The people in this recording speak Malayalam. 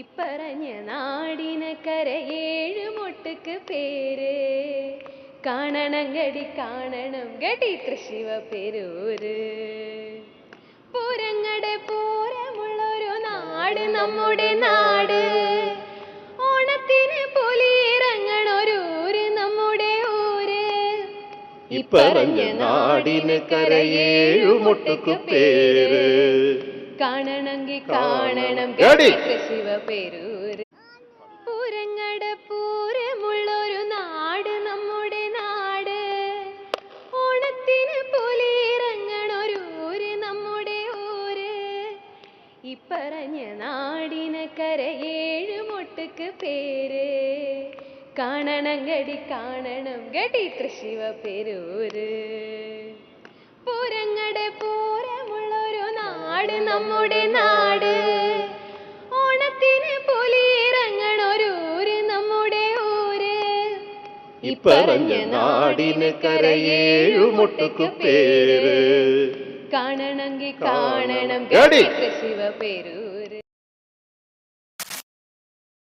ഇപ്പറഞ്ഞ നാടിനക്കരയേഴു മുട്ടുക്ക് പേര്. കാണണം ഗടി കാണണം ഗടി തൃശിവപെരൂര് പൂരങ്ങടെ പൂരമുള്ളൊരു നാട് നമ്മുടെ നാട്. ഓണത്തിന് പുലിയിറങ്ങണൊരൂര് നമ്മുടെ ഊര്. ഇപ്പറഞ്ഞ നാടിന് കരയേഴു മുട്ടുക്ക് പേര്. കാണണം ഗടി. ശിവ പേരൂര്. പൂരങ്ങട പൂരമുള്ളൊരു നാട് നമ്മുടെ നാട്. ഓണത്തിന് പുലിയിറങ്ങണൊരു ഊര് നമ്മുടെ ഊര്. ഇപ്പറഞ്ഞ നാടിന് കരയേഴു മുട്ടുക്ക് പേര്. കാണണം ഗടി കാണണം ഗടി തൃശിവ പേരൂര്. പൂരങ്ങടെ പൂരമുള്ളൊരു നാട് നമ്മുടെ നാട്. ഇപ്പറഞ്ഞ നാടിന് കരയേഴു മുട്ടുക്ക് പേര് കാണണമെങ്കിൽ കാണണം ഗടി. ശിവ പേരൂര്